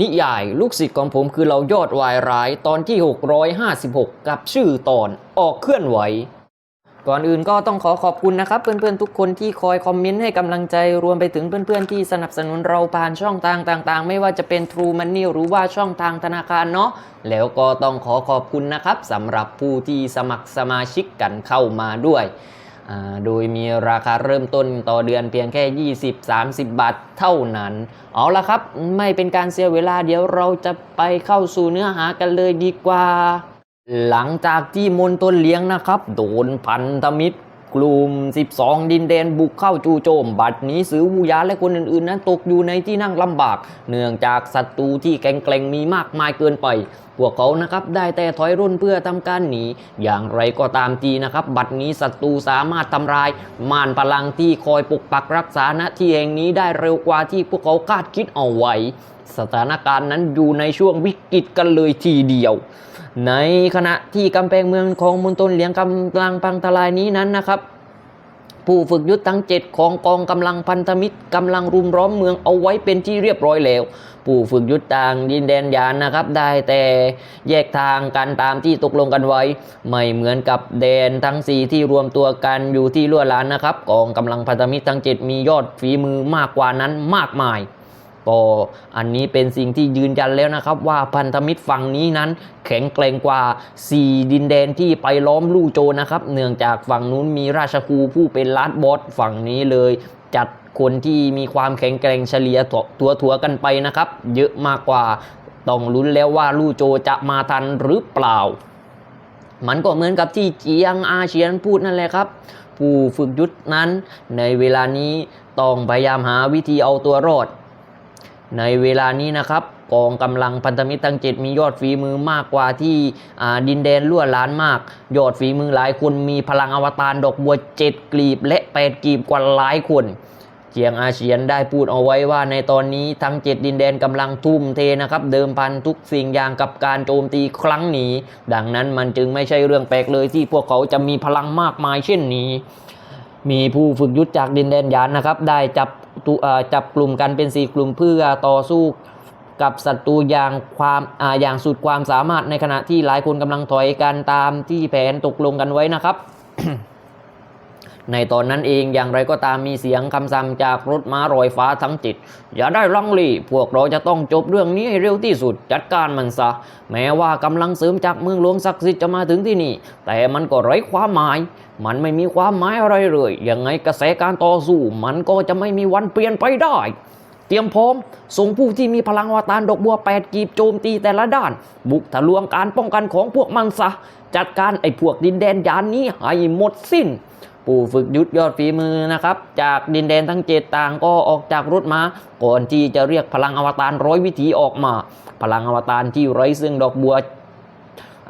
นิยายลูกศิษย์ของผมคือเรายอดวายร้ายตอนที่ 656 กับชื่อตอนออกเคลื่อนไหว ก่อนอื่นก็ต้องขอขอบคุณนะครับ เพื่อนๆทุกคนที่คอยคอมเมนต์ให้กำลังใจรวมไปถึงเพื่อนๆที่สนับสนุนเราผ่านช่องทางต่างๆ ไม่ว่าจะเป็น True Money หรือว่าช่องทางธนาคารเนาะแล้วก็ต้องขอขอบคุณนะครับสำหรับผู้ที่สมัครสมาชิกกันเข้ามาด้วย โดยมีราคาเริ่มต้นต่อเดือนเพียงแค่ 20-30 บาทเท่านั้น เอาละครับ ไม่เป็นการเสียเวลาเดี๋ยวเราจะไปเข้าสู่เนื้อหากันเลยดีกว่า หลังจากที่มนตนเลี้ยงนะครับ โดนพันธมิตร กลุ่ม 12 ดินแดนบุกเข้าจู่โจม บัดนี้สือวูยาและคนอื่นๆ นั้นตกอยู่ในที่นั่งลำบาก เนื่องจากศัตรูที่แกร่งๆมีมากมายเกินไปพวกเขานะครับได้แต่ถอยร่นเพื่อทำการหนีอย่างไรก็ตามทีนะครับ บัดนี้ศัตรูสามารถทำลายม่านพลังที่คอยปกปักรักษาณที่แห่งนี้ได้เร็วกว่าที่พวกเขาคาดคิดเอาไว้ สถานการณ์นั้นอยู่ในช่วงวิกฤตกันเลยทีเดียว ในขณะที่กำแพงเมืองของมณฑลเหลียงกำลังพังทลายนี้นั้นนะครับ ผู้ฝึกยุทธทั้งเจ็ดของกองกำลังพันธมิตรกำลังรุมล้อมเมืองเอาไว้เป็นที่เรียบร้อยแล้ว ผู้ฝึกยุทธต่างดินแดนยานนะครับ ได้แต่แยกทางกันตามที่ตกลงกันไว้ ไม่เหมือนกับแดนทั้งสี่ที่รวมตัวกันอยู่ที่ลั่วหลานนะครับกองกำลังพันธมิตรทั้งเจ็ดมียอดฝีมือมากกว่านั้นมากมาย ก็อันนี้เป็นสิ่งที่ยืนยันแล้วนะครับว่าพันธมิตรฝั่งนี้นั้น แข็งแกร่งกว่า 4 ดินแดนที่ไปล้อมลู่โจนะครับ เนื่องจากฝั่งนู้นมีราชครูผู้เป็นลาดบอสฝั่งนี้เลย จัดคนที่มีความแข็งแกร่งเฉลี่ยตัวถัวกันไปนะครับ เยอะมากกว่าต้องลุ้นแล้วว่าลู่โจจะมาทันหรือเปล่า มันก็เหมือนกับที่เจียงอาเฉียนพูดนั่นแหละครับผู้ฝึกยุทธนั้นในเวลานี้ต้องพยายามหาวิธีเอาตัวรอด ในเวลานี้นะครับกองกำลังพันธมิตรทั้งเจ็ดมียอดฝีมือมากกว่าที่ดินแดนลั่วล้านมาก ยอดฝีมือหลายคนมีพลังอวตารดอกบัวเจ็ดกลีบ และแปดกลีบกว่าหลายคนเจียงอาเฉียนได้พูดเอาไว้ว่าในตอนนี้ทั้งเจ็ดดินแดนกำลังทุ่มเทนะครับ เดิมพันทุกสิ่งอย่างกับการโจมตีครั้งนี้ ดังนั้นมันจึงไม่ใช่เรื่องแปลกเลยที่พวกเขาจะมีพลังมากมายเช่นนี้ มีผู้ฝึกยุทธจากดินแดนยานนะครับ ได้จับจับกลุ่มกันเป็น4กลุ่มเพื่อต่อสู้กับศัตรูอย่างความอาอย่างสุดความสามารถในขณะที่หลายคนกำลังถอยกันตามที่แผนตกลงกันไว้นะครับ ในตอนนั้นเองอย่างไรก็ตามมีเสียงคำสั่งจากรถม้ารอยฟ้าทั้งจิต อย่าได้ลังเลพวกเราจะต้องจบเรื่องนี้ให้เร็วที่สุดจัดการมันซะ แม้ว่ากำลังเสริมจากเมืองหลวงศักดิ์สิทธิ์จะมาถึงที่นี่ แต่มันก็ไร้ความหมาย มันไม่มีความหมายอะไรเลยยังไงกระแสการต่อสู้ มันก็จะไม่มีวันเปลี่ยนไปได้ เตรียมพร้อมส่งผู้ที่มีพลังอวตารดอกบัวแปดกีบโจมตีแต่ละด้าน บุกทะลวงการป้องกันของพวกมันซะจัดการไอ้พวกดินแดนยานนี้ให้หมดสิ้น ผู้ฝึกยุทธยอดฝีมือนะครับ จากดินแดนทั้งเจ็ดต่างก็ออกจากรถมา ก่อนที่จะเรียกพลังอวตารร้อยวิถีออกมา พลังอวตารที่ไร้ซึ่งดอกบัว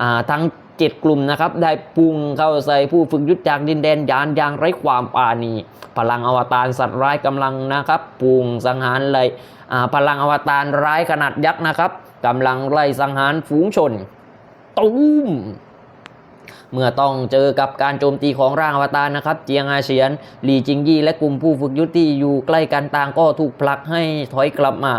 อ่าทั้งเจ็ดกลุ่มนะครับได้ปุ่งเข้าใส่ผู้ฝึกยุทธจากดินแดนยานอย่างไร้ความปาณีพลังอวตารสัตว์ร้ายกำลังนะครับปุ่งสังหารเลยพลังอวตารร้ายขนาดยักษ์นะครับกำลังไล่สังหารฝูงชนตุ้ม เมื่อต้องเจอกับการโจมตีของร่างอวตารนะครับ เจียงอาเฉียน หลีจิงยี่และกลุ่มผู้ฝึกยุทธที่อยู่ใกล้กันต่างก็ถูกผลักให้ถอยกลับมา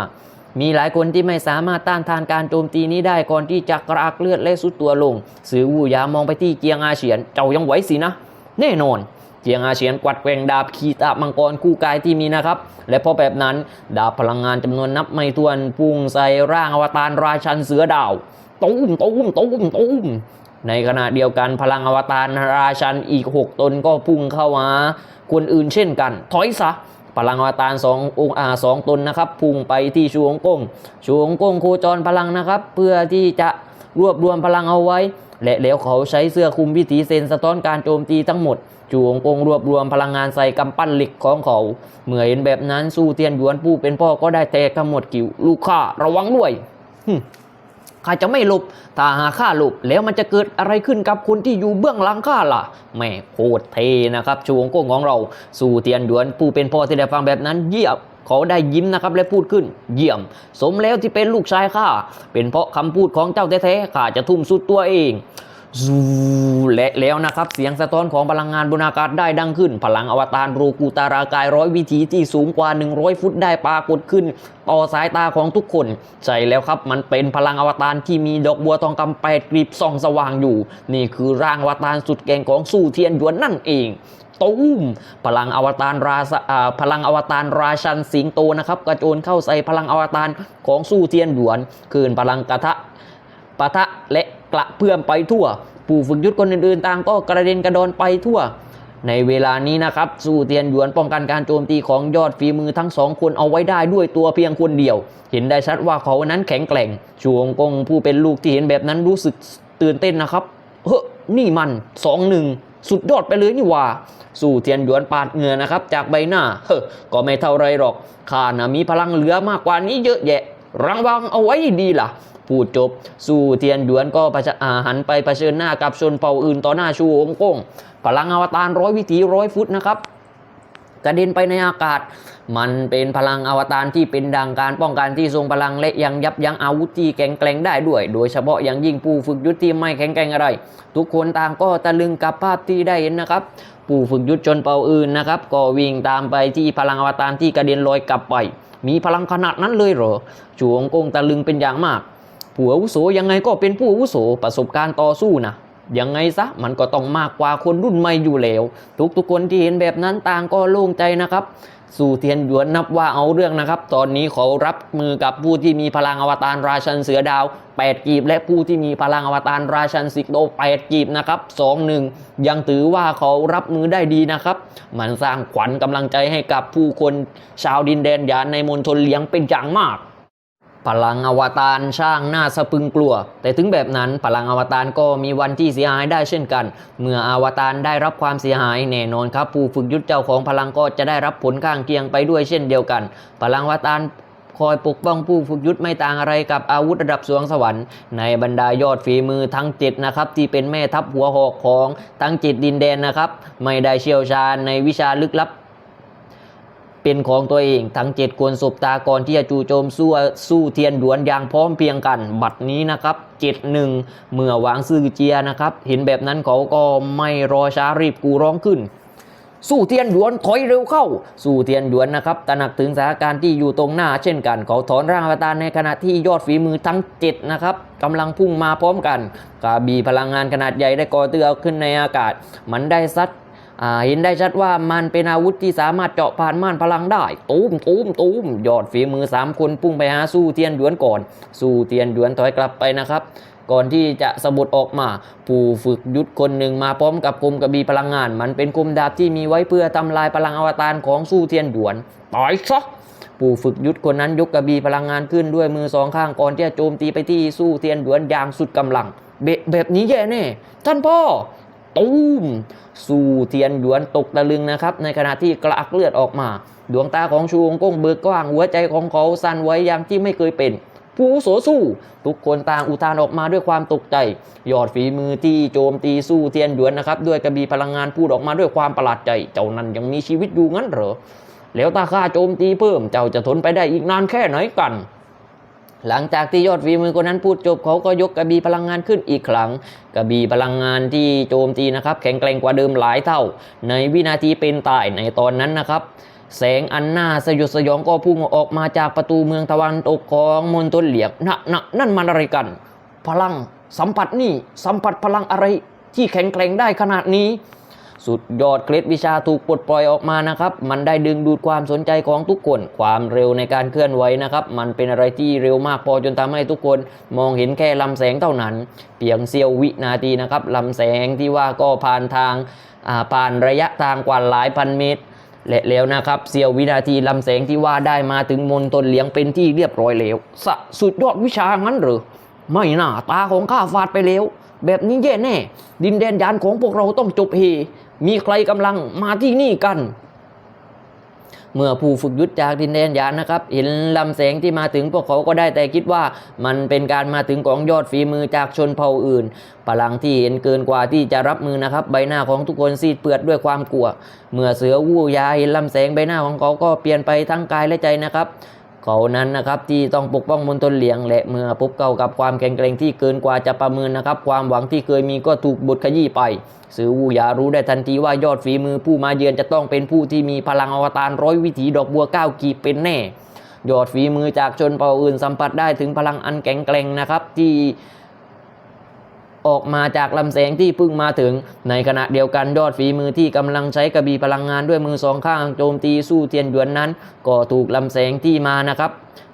มีหลายคนที่ไม่สามารถต้านทานการโจมตีนี้ได้ก่อนที่จะกรากเลือดและสุดตัวลง สือวูยามองไปที่เจียงอาเฉียน เจ้ายังไหวสินะ แน่นอนเจียงอาเฉียนกวัดแกว่งดาบขีตามังกรคู่กายที่มีนะครับ และพอแบบนั้นดาบพลังงานจำนวนนับไม่ถ้วนพุ่งใส่ร่างอวตารราชันเสือดาวตุ้มตุ้มตุ้มตุ้ม ในขณะเดียวกันพลังอวตารราชันอีก 6 ตนก็พุ่งเข้ามาคนอื่นเช่นกัน ถอยซะพลังอวตารสององค์อาสองตนนะครับ พุ่งไปที่ชูฮงกงชูฮงกงโคจรพลังนะครับ เพื่อที่จะรวบรวมพลังเอาไว้ และแล้วเขาใช้เสื้อคลุมวิถีเซนสะท้อนการโจมตีทั้งหมดจูฮงกงรวบรวมพลังงานใส่กำปั้นเหล็กของเขา เมื่อเห็นแบบนั้นสู้เทียนหยวนผู้เป็นพ่อก็ได้แตกทั้งหมดกิ่วลูกข้าระวังด้วยหึ ข้าจะไม่หลบ ถ้าหาข้าหลบแล้วมันจะเกิดอะไรขึ้นกับคนที่อยู่เบื้องหลังข้าล่ะ แม่โคตรเทนะครับชูวงโก้งของเรา สู่เทียนหยวนผู้เป็นพ่อที่ได้ฟังแบบนั้นเยี่ยมเขาได้ยิ้มนะครับและพูดขึ้น เยี่ยม สมแล้วที่เป็นลูกชายข้าเป็นเพราะคำพูดของเจ้าแท้ๆข้าจะทุ่มสุดตัวเอง ซูและแล้วนะครับ เสียงสะท้อนของพลังงานบนอากาศได้ดังขึ้น พลังอวตารโรกูตารากายร้อยวิถีที่สูงกว่า 100 ฟุตได้ปรากฏขึ้น ต่อสายตาของทุกคน ใช่แล้วครับ มันเป็นพลังอวตารที่มีดอกบัวทองคำแปดกลีบส่องสว่างอยู่ นี่คือร่างอวตารสุดเก่งของสู้เทียนหยวนนั่นเองตูมพลังอวตารราพลังอวตารราชันสิงโตนะครับกระโจนเข้าใส่พลังอวตารของสู้เทียนหยวน คืนพลังกระทะปะทะและ กระเพื่อมไปทั่ว ผู้ฝึกยุทธคนอื่นๆต่างก็กระเด็นกระดอนไปทั่ว ในเวลานี้นะครับสู้เทียนหยวนป้องกันการโจมตีของยอดฝีมือทั้งสองคนเอาไว้ได้ด้วยตัวเพียงคนเดียว เห็นได้ชัดว่าเขานั้นแข็งแกร่งชวงกงผู้เป็นลูกที่เห็นแบบนั้นรู้สึกตื่นเต้นนะครับเฮ้ยนี่มันสองหนึ่งสุดยอดไปเลยนี่ว่า สู่เทียนหยวนปาดเหงื่อนะครับ จากใบหน้า เฮ้ก็ไม่เท่าไรหรอกข้านะมีพลังเหลือมากกว่านี้เยอะแยะ รังวังเอาไว้ดีล่ะ พูดจบ สู่เทียนหยวนก็ปชะอาหันไปเผชิญหน้ากับชนเผ่าอื่นต่อหน้าชูวงกงพลังอวตารร้อยวิถีร้อยฟุตนะครับกระเด็นไปในอากาศ มันเป็นพลังอวตารที่เป็นดังการป้องกันที่ทรงพลังและยังยับยั้งอาวุธที่แข็งแกร่งได้ด้วย โดยเฉพาะอย่างยิ่งผู้ฝึกยุทธที่ไม่แข็งแกร่งอะไร ทุกคนต่างก็ตะลึงกับภาพที่ได้เห็นนะครับ ผู้ฝึกยุทธชนเผ่าอื่นนะครับ ก็วิ่งตามไปที่พลังอวตารที่กระเด็นลอยกลับไป มีพลังขนาดนั้นเลยเหรอจวงกงตะลึงเป็นอย่างมาก ผัวอาวุโสยังไงก็เป็นผู้อาวุโสประสบการณ์ต่อสู้นะ ยังไงซะมันก็ต้องมากกว่าคนรุ่นใหม่อยู่แล้ว ทุกๆคนที่เห็นแบบนั้นต่างก็โล่งใจนะครับ สู่เทียนหยวนนับว่าเอาเรื่องนะครับ ตอนนี้เขารับมือกับผู้ที่มีพลังอวตารราชันเสือดาว 8 กีบ และผู้ที่มีพลังอวตารราชันสิกโด8 กีบนะครับ2 1 ยังถือว่าเขารับมือได้ดีนะครับ มันสร้างขวัญกำลังใจให้กับผู้คนชาวดินแดนยานในมณฑลเลียงเป็นอย่างมาก พลังอวตารช่างน่าสะพึงกลัว แต่ถึงแบบนั้นพลังอวตารก็มีวันที่เสียหายได้เช่นกัน เมื่ออวตารได้รับความเสียหายแน่นอนครับ ผู้ฝึกยุทธเจ้าของพลังก็จะได้รับผลข้างเคียงไปด้วยเช่นเดียวกัน พลังอวตารคอยปกป้องผู้ฝึกยุทธไม่ต่างอะไรกับอาวุธระดับสวงสวรรค์ในบรรดายอดฝีมือทั้งเจ็ดนะครับ ที่เป็นแม่ทัพหัวหอกของทั้งจ็ดดินแดนนะครับ ไม่ได้เชี่ยวชาญในวิชาลึกลับ เป็นของตัวเอง ทั้งเจ็ดคนสบตาก่อนที่จะจู่โจมสู้สู้เทียนหยวนอย่างพร้อมเพียงกัน บัดนี้นะครับเจ็ดหนึ่งเมื่อวางซื่อเจียนะครับ เห็นแบบนั้นเขาก็ไม่รอช้ารีบกูร้องขึ้นสู้เทียนหยวนถอยเร็วเข้า สู้เทียนหยวนนะครับตระหนักถึงสถานการณ์ที่อยู่ตรงหน้า เช่นกันเขาถอนร่างอวตารในขณะที่ยอดฝีมือทั้งเจ็ดนะครับกำลังพุ่งมาพร้อมกันกาบีพลังงานขนาดใหญ่ได้ก่อเตือขึ้นในอากาศ มันได้ซัด เห็นได้ชัดว่ามันเป็นอาวุธที่สามารถเจาะผ่านม่านพลังได้ ตูมตูมตูมยอดฝีมือ 3 คนพุ่งไปหาสู้เทียนหยวนก่อน สู้เทียนหยวนถอยกลับไปนะครับ ก่อนที่จะสะบุดออกมา ผู้ฝึกยุทธคนหนึ่งมาพร้อมกับคมกระบี่พลังงาน มันเป็นคมดาบที่มีไว้เพื่อทำลายพลังอวตารของสู้เทียนหยวนตายซะผู้ฝึกยุทธคนนั้นยกกระบี่พลังงานขึ้นด้วยมือสองข้างก่อนที่จะโจมตีไปที่สู้เทียนหยวนอย่างสุดกำลังเบะแบบนี้แย่แน่ท่านพ่อ ตูมสู่เทียนหยวนตกตะลึงนะครับ ในขณะที่กระอักเลือดออกมา ดวงตาของชูวงก้งเบิกกว้างหัวใจของเขาสั่นไว้อย่างที่ไม่เคยเป็นผู้โสสู้ ทุกคนต่างอุทานออกมาด้วยความตกใจยอดฝีมือที่โจมตีสู้เทียนหยวนนะครับ ด้วยกระบี่พลังงานพูดออกมาด้วยความประหลาดใจ เจ้านั้นยังมีชีวิตอยู่งั้นเหรอแล้วถ้าข้าโจมตีเพิ่มเจ้าจะทนไปได้อีกนานแค่ไหนกัน หลังจากที่ยอดฝีมือคนนั้นพูดจบเขาก็ยกกระบี่พลังงานขึ้นอีกครั้ง กระบี่พลังงานที่โจมตีนะครับ แข็งแกร่งกว่าเดิมหลายเท่า ในวินาทีเป็นตายในตอนนั้นนะครับ แสงอันน่าสยดสยองก็พุ่งออกมาจากประตูเมืองตะวันตกของมณฑลเหลียงนะนะนั่นมันอะไรกัน พลังสัมผัสนี่สัมผัสพลังอะไรที่แข็งแกร่งได้ขนาดนี้ สุดยอดเคล็ดวิชาถูกปลดปล่อยออกมานะครับ มันได้ดึงดูดความสนใจของทุกคน ความเร็วในการเคลื่อนไหวนะครับ มันเป็นอะไรที่เร็วมากพอจนทำให้ทุกคนมองเห็นแค่ลำแสงเท่านั้น เพียงเสี้ยววินาทีนะครับลำแสงที่ว่าก็ผ่านทางอ่าผ่านระยะทางกว่าหลายพันเมตรและแล้วนะครับเสี้ยววินาทีลำแสงที่ว่าได้มาถึงมณฑลเหลียงเป็นที่เรียบร้อยแล้วสสุดยอดวิชางั้นหรือไม่น่าตาของข้าฟาดไปแล้ว แบบนี้แย่แน่ ดินแดนยานของพวกเราต้องจบเฮ มีใครกำลังมาที่นี่กัน เมื่อผู้ฝึกยุทธจากดินแดนยานนะครับ เห็นลำแสงที่มาถึงพวกเขาก็ได้แต่คิดว่ามันเป็นการมาถึงของยอดฝีมือจากชนเผ่าอื่นพลังที่เห็นเกินกว่าที่จะรับมือนะครับ ใบหน้าของทุกคนซีดเปือดด้วยความกลัว เมื่อเสือวู้ยาเห็นลำแสงใบหน้าของเขาก็เปลี่ยนไปทั้งกายและใจนะครับ เขานั้นนะครับที่ต้องปกป้องมณฑลเหลียงและเมื่อพบเก่ากับความแข็งแกร่งที่เกินกว่าจะประเมินนะครับ ความหวังที่เคยมีก็ถูกบดขยี้ไป สือวูหยารู้ได้ทันทีว่ายอดฝีมือผู้มาเยือนจะต้องเป็นผู้ที่มีพลังอวตารร้อยวิถีดอกบัวก้ากีเป็นแน่ยอดฝีมือจากชนเผ่าอื่นสัมผัสได้ถึงพลังอันแข็งแกร่งนะครับที่ ออกมาจากลำแสงที่เพิ่งมาถึง ในขณะเดียวกันยอดฝีมือที่กำลังใช้กระบี่พลังงานด้วยมือสองข้างโจมตีสู้เทียนหยวนนั้น ก็ถูกลำแสงที่มานะครับ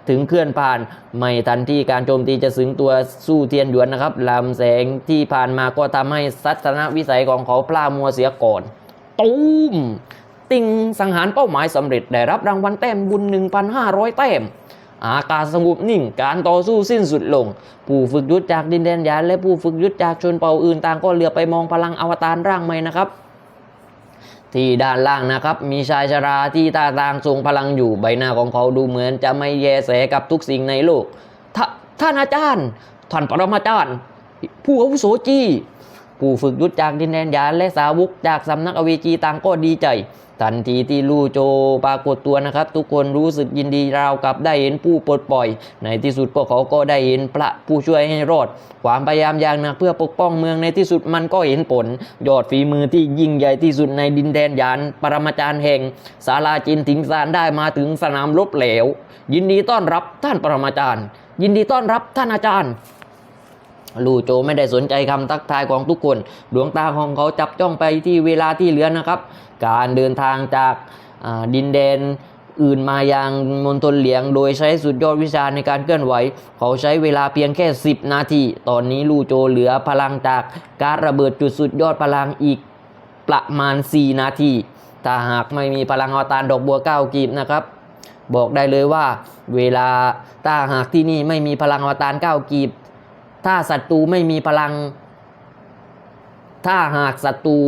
ถึงเคลื่อนผ่านไม่ทันที่การโจมตีจะถึงตัวสู้เทียนหยวนนะครับลำแสงที่ผ่านมาก็ทำให้ทัศนวิสัยของเขาพลามัวเสียก่อนตูมติงสังหารเป้าหมายสำเร็จได้รับรางวัลแต้มบุญ 1,500 แต้ม อากาศสงบนิ่ง การต่อสู้สิ้นสุดลง ผู้ฝึกยุทธจากดินแดนยานและผู้ฝึกยุทธจากชนเผ่าอื่นต่างก็เหลือไปมองพลังอวตารร่างใหม่นะครับที่ด้านล่างนะครับมีชายชราที่ตาทางทรงพลังอยู่ใบหน้าของเขาดูเหมือนจะไม่แยแสกับทุกสิ่งในโลกทท่านอาจารย์ท่านปรมาจารย์ ผู้อาวุโสจีผู้ฝึกยุทธจากดินแดนยานและสาวกจากสำนักอเวจีต่างก็ดีใจ ทันทีที่ลู่โจปรากฏตัวนะครับ ทุกคนรู้สึกยินดีราวกับได้เห็นผู้ปลดปล่อย ในที่สุดพวกเขาก็ได้เห็นพระผู้ช่วยให้รอด ความพยายามอย่างหนักเพื่อปกป้องเมืองในที่สุดมันก็เห็นผล ยอดฝีมือที่ยิ่งใหญ่ที่สุดในดินแดนยานปรมาจารย์แห่งศาลาจินถิงซานได้มาถึงสนามรบเหลว ยินดีต้อนรับท่านปรมาจารย์ ยินดีต้อนรับท่านอาจารย์ ลู่โจไม่ได้สนใจคำทักทายของทุกคน ดวงตาของเขาจับจ้องไปที่เวลาที่เหลือนะครับ การเดินทางจากดินแดนอื่นมายังมณฑลเหลียง โดยใช้สุดยอดวิชาในการเคลื่อนไหว เขาใช้เวลาเพียงแค่ 10 นาที ตอนนี้ลู่โจเหลือพลังจากการระเบิดจุดสุดยอดพลังอีกประมาณ 4 นาที ถ้าหากไม่มีพลังอวตารดอกบัวเก้ากีบนะครับ บอกได้เลยว่าเวลาถ้าหากที่นี่ไม่มีพลังอวตารเก้ากีบ ถ้าศัตรูไม่มีพลัง ถ้าหากศัตรู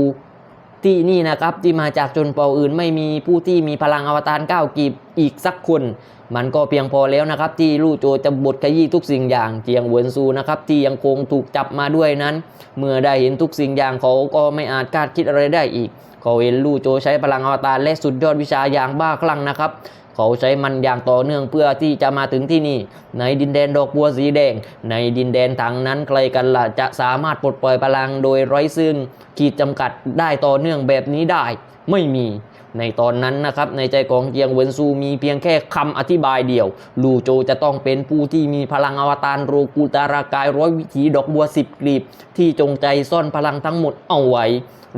ที่นี่นะครับที่มาจากชนเผ่าอื่น ไม่มีผู้ที่มีพลังอวตารก้าวกีบอีกสักคน มันก็เพียงพอแล้วนะครับ ที่ลู่โจจะบดขยี้ทุกสิ่งอย่างเจียงเหวินซูนะครับ ที่ยังคงถูกจับมาด้วยนั้น เมื่อได้เห็นทุกสิ่งอย่างเขาก็ไม่อาจคาดคิดอะไรได้อีกเขาเห็นลู่โจใช้พลังอวตารและสุดยอดวิชาอย่างบ้าคลั่งนะครับ เขาใช้มันอย่างต่อเนื่องเพื่อที่จะมาถึงที่นี่ ในดินแดนดอกบัวสีแดง ในดินแดนทางนั้นใครกันล่ะจะสามารถปลดปล่อยพลังโดยไร้ซึ่งขีดจำกัดได้ต่อเนื่องแบบนี้ได้ไม่มี ในตอนนั้นนะครับในใจของเจียงเวินซูมีเพียงแค่คำอธิบายเดียว ลูโจจะต้องเป็นผู้ที่มีพลังอวตารโรกูตารากายร้อยวิถีดอกบัวสิบกลีบ ที่จงใจซ่อนพลังทั้งหมดเอาไว้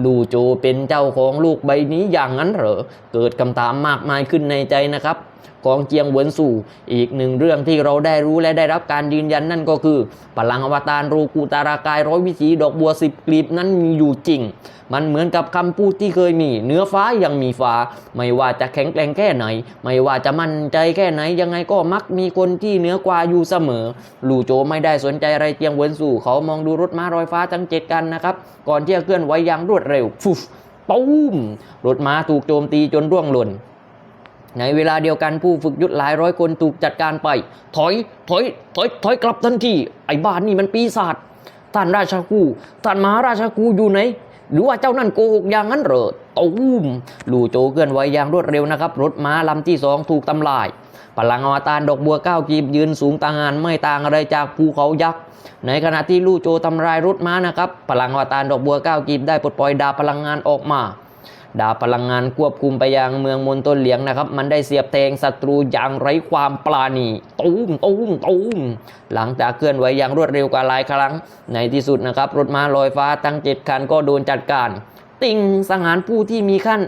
ลูโจเป็นเจ้าของลูกใบนี้อย่างนั้นเหรอ เกิดคำถามมากมายขึ้นในใจนะครับ ของเจียงเหวินสู่ อีกหนึ่งเรื่องที่เราได้รู้และได้รับการยืนยันนั่นก็คือพลังอวตารรูกูตารากายร้อยวิถีดอกบัวสิบกลีบนั้นมีอยู่จริง มันเหมือนกับคำพูดที่เคยมี เนื้อฟ้ายังมีฟ้า ไม่ว่าจะแข็งแกร่งแค่ไหน ไม่ว่าจะมั่นใจแค่ไหนยังไงก็มักมีคนที่เหนือกว่าอยู่เสมอ ลู่โจไม่ได้สนใจอะไรเจียงเหวินสู่ เขามองดูรถม้ารอยฟ้าทั้งเจ็ดกันนะครับก่อนที่จะเคลื่อนไหวอย่างรวดเร็วฟุฟปุ้มรถม้าถูกโจมตีจนร่วงหล่น ในเวลาเดียวกันผู้ฝึกยุทธหลายร้อยคนถูกจัดการไป ถอย ถอย ถอย ถอยกลับทันที ไอ้บ้านนี่มันปีศาจ ท่านราชากูท่านมหาราชากูอยู่ไหน หรือว่าเจ้านั่นโกหกอย่างนั้นเหรอตูมลู่โจเคลื่อนไหวอย่างรวดเร็วนะครับ รถม้าลำที่สองถูกทำลาย พลังอวตารดอกบัวก้ากีบยืนสูงต่างานไม่ต่างอะไรจากภูเขายักษ์ ในขณะที่ลู่โจทำลายรถม้านะครับ พลังอวตารดอกบัวก้ากีบได้ปลดปล่อยดาบพลังงานออกมา ดาพลังงานควบคุมไปยังเมืองมณฑลเหลียงนะครับ มันได้เสียบแทงศัตรูอย่างไร้ความปราณีตูมตูมตูมหลังจากเคลื่อนไหวอย่างรวดเร็วกว่าหลายครั้ง ในที่สุดนะครับรถม้าลอยฟ้าทั้งเจ็ดคันก็โดนจัดการ ติงสังหารผู้ที่มีขั้น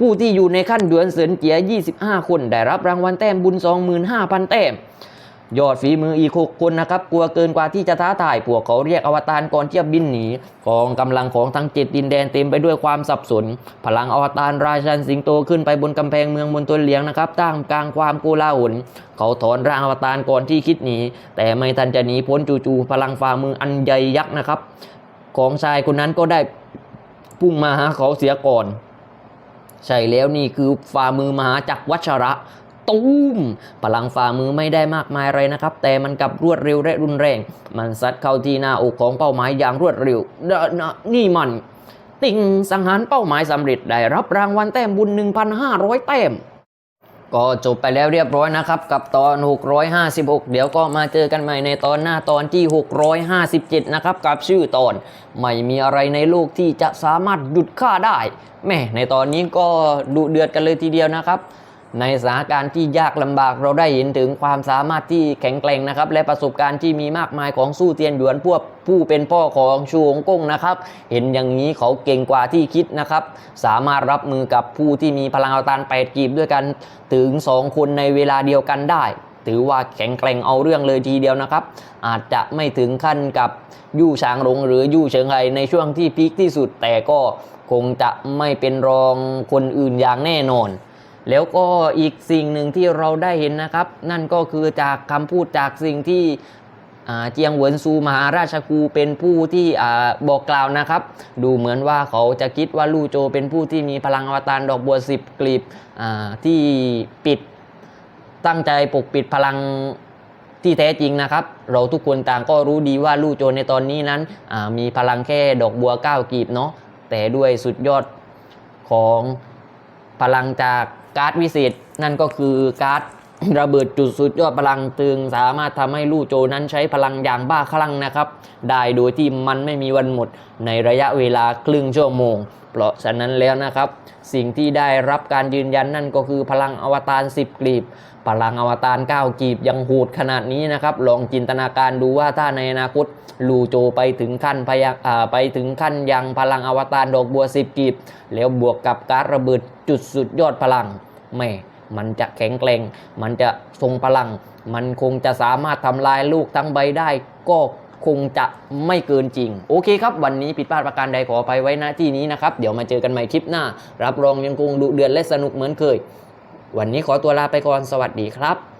ผู้ที่อยู่ในขั้นดวนเสินเจีย25 คน ได้รับรางวัลแต้มบุญ 25,000 แต้ม ยอดฝีมืออีก6คนนะครับกลัวเกินกว่าที่จะท้าทายพวกเขาเรียกอวตารก่อนที่จะบินหนีกองกำลังของทั้งเจ็ดดินแดนเต็มไปด้วยความสับสน พลังอวตารราชันสิงโตขึ้นไปบนกำแพงเมืองมณฑลเหลียงนะครับท่ามกลางความโกลาหลเขาถอนร่างอวตารก่อนที่คิดหนีแต่ไม่ทันจะหนีพ้นจู่ๆพลังฝ่ามืออันใหญ่ยักษ์นะครับ ของชายคนนั้นก็ได้พุ่งมาหาเขาเสียก่อน ใช่แล้วนี่คือฝ่ามือมหาจักรวัชระ ตูมพลังฝ่ามือไม่ได้มากมายอะไรนะครับ แต่มันกลับรวดเร็วและรุนแรง มันซัดเข้าที่หน้าอกของเป้าหมายอย่างรวดเร็วเดอนะนี่มัน ติ่งสังหารเป้าหมายสำเร็จได้รับรางวัลแต้มบุญ 1,500 แต้มก็จบไปแล้วเรียบร้อยนะครับ กับตอน 656 เดี๋ยวก็มาเจอกันใหม่ในตอนหน้าตอนที่ 657 นะครับ กับชื่อตอน ไม่มีอะไรในโลกที่จะสามารถหยุดข้าได้แม่ในตอนนี้ก็ดุเดือดกันเลยทีเดียวนะครับ ในสถานการณ์ที่ยากลำบากเราได้เห็นถึงความสามารถที่แข็งแกร่งนะครับ และประสบการณ์ที่มีมากมายของสู้เทียนหยวนพวกผู้เป็นพ่อของชูหงกงนะครับ เห็นอย่างนี้เขาเก่งกว่าที่คิดนะครับ สามารถรับมือกับผู้ที่มีพลังอวตารแปดกีบด้วยกันถึง 2 คนในเวลาเดียวกันได้ ถือว่าแข็งแกร่งเอาเรื่องเลยทีเดียวนะครับ อาจจะไม่ถึงขั้นกับยู่ฉางหลงหรือยู่เฉิงไห่ในช่วงที่พีคที่สุดแต่ก็คงจะไม่เป็นรองคนอื่นอย่างแน่นอน แล้วก็อีกสิ่งหนึ่งที่เราได้เห็นนะครับ นั่นก็คือจากคำพูดจากสิ่งที่เจียงเหวินซูมหาราชคูเป็นผู้ที่บอกกล่าวนะครับ ดูเหมือนว่าเขาจะคิดว่าลู่โจเป็นผู้ที่มีพลังอวตารดอกบัวสิบกลีบที่ปิดตั้งใจปกปิดพลังที่แท้จริงนะครับ เราทุกคนต่างก็รู้ดีว่าลู่โจในตอนนี้นั้นมีพลังแค่ดอกบัว9กลีบเนาะแต่ด้วยสุดยอดของพลังจาก การ์ดวิเศษนั่นก็คือการ์ดระเบิดจุดสุดยอดพลังตึงสามารถทำให้ลู่โจนั้นใช้พลังอย่างบ้าคลั่งนะครับ ได้โดยที่มันไม่มีวันหมดในระยะเวลาครึ่งชั่วโมง เพราะฉะนั้นแล้วนะครับ สิ่งที่ได้รับการยืนยันนั่นก็คือพลังอวตาร 10กลีบ พลังอวตาร 9กลีบยังโหดขนาดนี้นะครับ ลองจินตนาการดูว่าถ้าในอนาคตลูโจไปถึงขั้นพยาไปถึงขั้นยังพลังอวตารดอกบัว 10กลีบ แล้วบวกกับการระเบิดจุดสุดยอดพลังแม่มันจะแข็งแกร่ง มันจะทรงพลัง มันคงจะสามารถทำลายลูกทั้งใบได้ก็ คงจะไม่เกินจริง โอเคครับ วันนี้ผิดพลาดประการใดขออภัยไว้ณที่นี้นะครับ เดี๋ยวมาเจอกันใหม่คลิปหน้า รับรองยังคงดุเดือดและสนุกเหมือนเคย วันนี้ขอตัวลาไปก่อนสวัสดีครับ